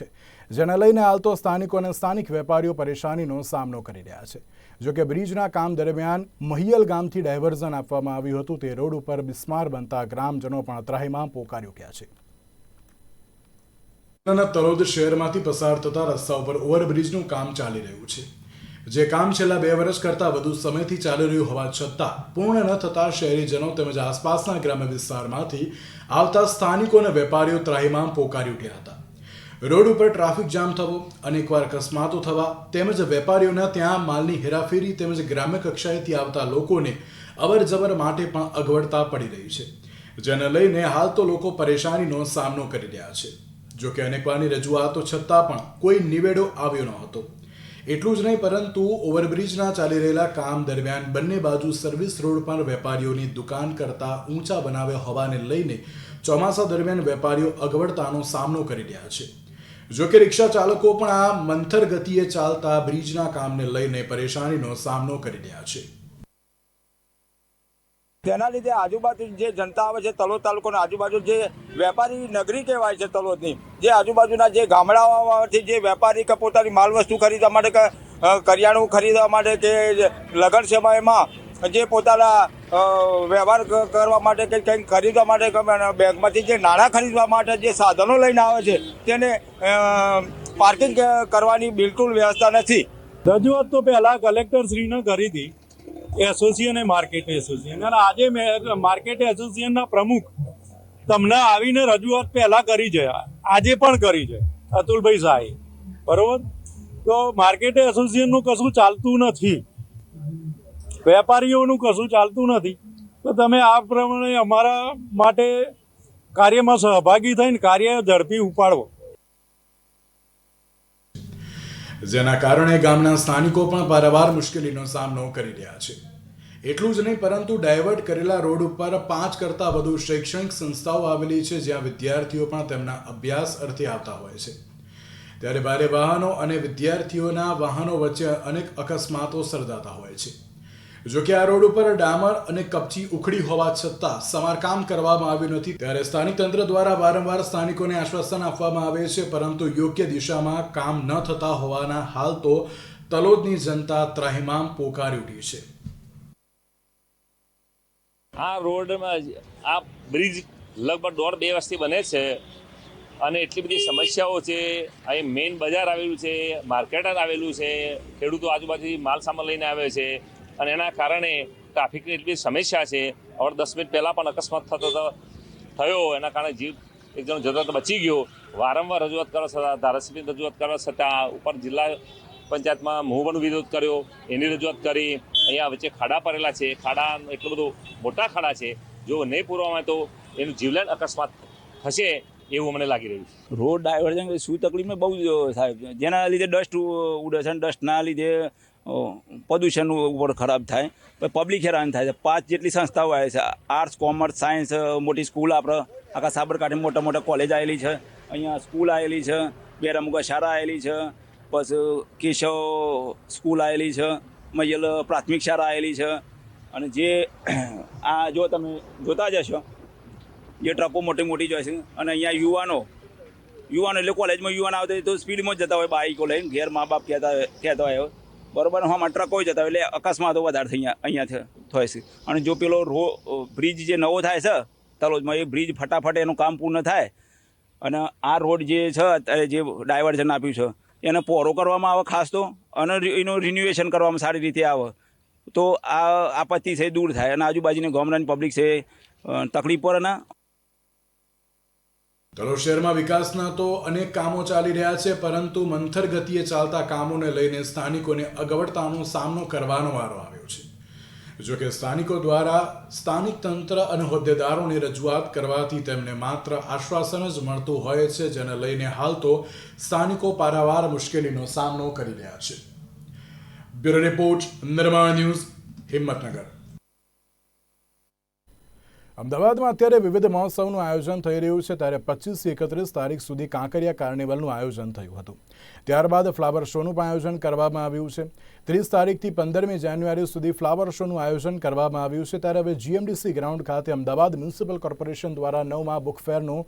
છે. જેને લઈને હાલ તો સ્થાનિકો અને સ્થાનિક વેપારીઓ પરેશાનીનો સામનો કરી રહ્યા છે. જોકે બ્રિજના કામ દરમિયાન મહિયલ ગામથી ડાયવર્ઝન આપવામાં આવ્યું હતું, તે રોડ ઉપર બિસ્માર બનતા ગ્રામજનો પણ ત્રાહિમામ પોકારી ગયા છે. જિલ્લાના શહેરમાંથી પસાર થતા રસ્તા ઉપર ઓવરબ્રિજનું કામ ચાલી રહ્યું છે. જે કામ છેલ્લા બે વર્ષ કરતાં વધુ સમયથી ચાલી રહ્યું હોવા છતાં પૂર્ણ ન થતા શહેરીજનો તેમજ આસપાસના ગ્રામ્ય વિસ્તારમાંથી આવતા સ્થાનિકો અને વેપારીઓ ત્રાહિમામ પોકારી ઉઠ્યા હતા. રોડ ઉપર ટ્રાફિક જામ થવો, અનેકવાર અકસ્માતો થવા, તેમજ વેપારીઓના ત્યાં માલની હેરાફેરી તેમજ ગ્રામ્ય કક્ષાએથી આવતા લોકોને અવર જવર માટે પણ અગવડતા પડી રહી છે, જેને લઈને હાલ તો લોકો પરેશાનીનો સામનો કરી રહ્યા છે. જોકે અનેકવારની રજૂઆતો છતાં પણ કોઈ નિવેડો આવ્યો ન હતો. એટલું જ નહીં, પરંતુ ઓવરબ્રિજના ચાલી રહેલા કામ દરમિયાન બંને બાજુ સર્વિસ રોડ પર વેપારીઓની દુકાન કરતા ઊંચા બનાવ્યા હોવાને લઈને ચોમાસા દરમિયાન વેપારીઓ અગવડતાનો સામનો કરી રહ્યા છે. જોકે રિક્ષા ચાલકો પણ આ મંથર ગતિએ ચાલતા બ્રિજના કામને લઈને પરેશાનીનો સામનો કરી રહ્યા છે. તેના લીધે આજુબાજુ જે જનતા આવે છે, તલોદ તાલુકાના આજુબાજુ જે વેપારી નગરી કહેવાય છે તલોદની, જે આજુબાજુના જે ગામડાઓમાંથી જે વેપારી કે પોતાની માલ વસ્તુ ખરીદવા માટે કરિયાણું ખરીદવા માટે કે લગન સમયમાં જે પોતાના વ્યવહાર કરવા માટે કે કંઈક ખરીદવા માટે બેંકમાંથી જે નાણાં ખરીદવા માટે જે સાધનો લઈને આવે છે, તેને પાર્કિંગ કરવાની બિલકુલ વ્યવસ્થા નથી. રજૂઆત તો પહેલાં કલેક્ટર શ્રીને કરી હતી એસોસિએશન માર્કેટ એસોસિએશન અને આજે મેં માર્કેટ એસોસિએશનના પ્રમુખ તમને આવીને રજૂઆત પહેલાં કરી છે, આજે પણ કરી છે, અતુલભાઈ શાહે. બરોબર? તો માર્કેટ એસોસિએશનનું કશું ચાલતું નથી. વેપારીઓનું કશું ચાલતું નથી. તો તમે આ પ્રમાણે અમારા માટે કાર્યમાં સહભાગી થઈને કાર્ય ઝડપી ઉપાડવો. જેના કારણે ગામના સ્થાનિકો પણ પારાવાર મુશ્કેલીનો સામનો કરી રહ્યા છે. એટલું જ નહીં, પરંતુ ડાયવર્ટ કરેલા રોડ ઉપર પાંચ કરતાં વધુ શૈક્ષણિક સંસ્થાઓ આવેલી છે, જ્યાં વિદ્યાર્થીઓ પણ તેમના અભ્યાસ અર્થે આવતા હોય છે. ત્યારે ભારે વાહનો અને વિદ્યાર્થીઓના વાહનો વચ્ચે અનેક અકસ્માતો સર્જાતા હોય છે. જો કે આ રોડ ઉપર ડામર અને કપચી ઉખડી હોવા છતાં સમારકામ કરવામાં આવ્યું નથી. ત્યારે સ્થાનિક તંત્ર દ્વારા વારંવાર સ્થાનિકોને આશ્વાસન આપવામાં આવે છે, પરંતુ યોગ્ય દિશામાં કામ ન થતા હોવાના હાલ તો તલોદની જનતા ત્રાહિમામ પોકારી ઉઠી છે. આ રોડમાં આ બ્રિજ લગભગ દોઢ બે વર્ષથી બને છે અને એટલી બધી સમસ્યાઓ છે. અહીં મેઇન બજાર આવેલું છે, માર્કેટ આવેલું છે. ખેડૂતો આજુબાજુથી માલ સામાન લઈને આવે છે. અને એના કારણે ટ્રાફિકની એટલી સમસ્યા છે. હવે દસ મિનિટ પહેલાં પણ અકસ્માત થતો થયો, એના કારણે જીવ એક જણ જતો બચી ગયો. વારંવાર રજૂઆત કરવા છતાં, ધારાસભ્યની રજૂઆત કરવા છતાં, ઉપર જિલ્લા પંચાયતમાં હું વિરોધ કર્યો, એની રજૂઆત કરી. અહીંયા વચ્ચે ખાડા પડેલા છે. ખાડા એટલું બધું મોટા ખાડા છે. જો નહીં પૂરવામાં તો એનું જીવલેણ અકસ્માત થશે એવું મને લાગી રહ્યું છે. રોડ ડાયવર્જન શું તકલીફ? બહુ, સાહેબ, જેના લીધે ડસ્ટ ઉડે છે ડસ્ટના લીધે પ્રદૂષણ ઉપર ખરાબ થાય. પછી પબ્લિક હેરાન થાય છે. પાંચ જેટલી સંસ્થાઓ આવે છે. આર્ટ્સ કોમર્સ સાયન્સ મોટી સ્કૂલ આપણે, આખા સાબરકાંઠે મોટા મોટા કોલેજ આવેલી છે. અહીંયા સ્કૂલ આવેલી છે. બેરામુગા શાળા આવેલી છે. પછી કેશવ સ્કૂલ આવેલી છે. મૈયલ પ્રાથમિક શાળા આવેલી છે. અને જે આ જો તમે જોતા જશો જે ટ્રકો મોટી મોટી જોઈ છે. અને અહીંયા યુવાનો યુવાનો એટલે કોલેજમાં યુવાન આવતા તો સ્પીડમાં જતા હોય. બાઈકો લઈને ઘેર મા બાપ કહેતા કહેતા હોય. બરોબર આમાં ટ્રકો જતા એટલે અકસ્માતો વધારે થઈ અહીંયા થાય છે. અને જો પેલો રો બ્રિજ જે નવો થાય છે, તલોજમાં એ બ્રિજ ફટાફટ એનું કામ પૂર્ણ થાય અને આ રોડ જે છે, અત્યારે જે ડાયવર્ઝન આપ્યું છે, એને પોરો કરવામાં આવે ખાસ તો, અને એનું રિન્યુએશન કરવામાં સારી રીતે આવે. તો આ આપત્તિ છે દૂર થાય અને આજુબાજુની ગામડાની પબ્લિક છે તકલીફ પર અને તલોદ શહેરમાં વિકાસના તો અનેક કામો ચાલી રહ્યા છે, પરંતુ મંથર ગતિએ ચાલતા કામોને લઈને સ્થાનિકોને અગવડતાનો સામનો કરવાનો વારો આવ્યો છે. જોકે સ્થાનિકો દ્વારા સ્થાનિક તંત્ર અને હોદ્દેદારોને રજૂઆત કરવાથી તેમને માત્ર આશ્વાસન જ મળતું હોય છે, જેને લઈને હાલ તો સ્થાનિકો પારાવાર મુશ્કેલીનો સામનો કરી રહ્યા છે. Bureau report, Nirman news, Himmatnagar. અમદાવાદમાં અત્યારે વિવિધ મહોત્સવનું આયોજન થઈ રહ્યું છે, ત્યારે પચીસથી એકત્રીસ તારીખ સુધી કાંકરિયા કાર્નિવલનું આયોજન થયું હતું. ત્યારબાદ ફ્લાવર શોનું પણ આયોજન કરવામાં આવ્યું છે. ત્રીસ તારીખથી પંદરમી જાન્યુઆરી સુધી ફ્લાવર શોનું આયોજન કરવામાં આવ્યું છે, ત્યારે હવે જીએમડીસી ગ્રાઉન્ડ ખાતે અમદાવાદ મ્યુનિસિપલ કોર્પોરેશન દ્વારા નવમા બુક ફેરનું